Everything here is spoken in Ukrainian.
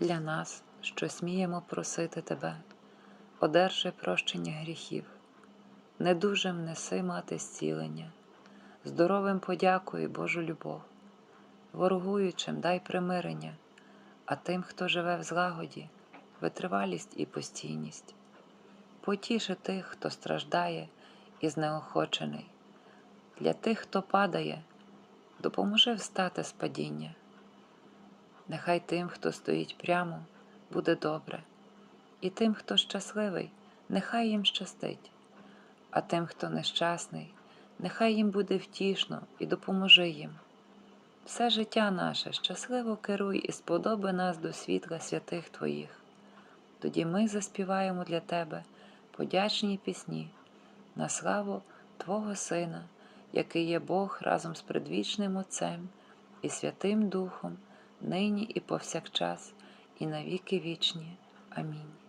для нас, що сміємо просити Тебе, одержи прощення гріхів, недужим неси мати зцілення, здоровим подякуй Божу любов, ворогуючим дай примирення, а тим, хто живе в злагоді, витривалість і постійність. Потіши тих, хто страждає і знеохочений, для тих, хто падає, допоможи встати з падіння. Нехай тим, хто стоїть прямо, буде добре, і тим, хто щасливий, нехай їм щастить, а тим, хто нещасний, нехай їм буде втішно і допоможи їм. Все життя наше щасливо керуй і сподоби нас до світла святих Твоїх. Тоді ми заспіваємо для Тебе подячні пісні на славу Твого Сина, який є Бог разом з предвічним Отцем і Святим Духом, нині і повсякчас, і навіки вічні. Амінь.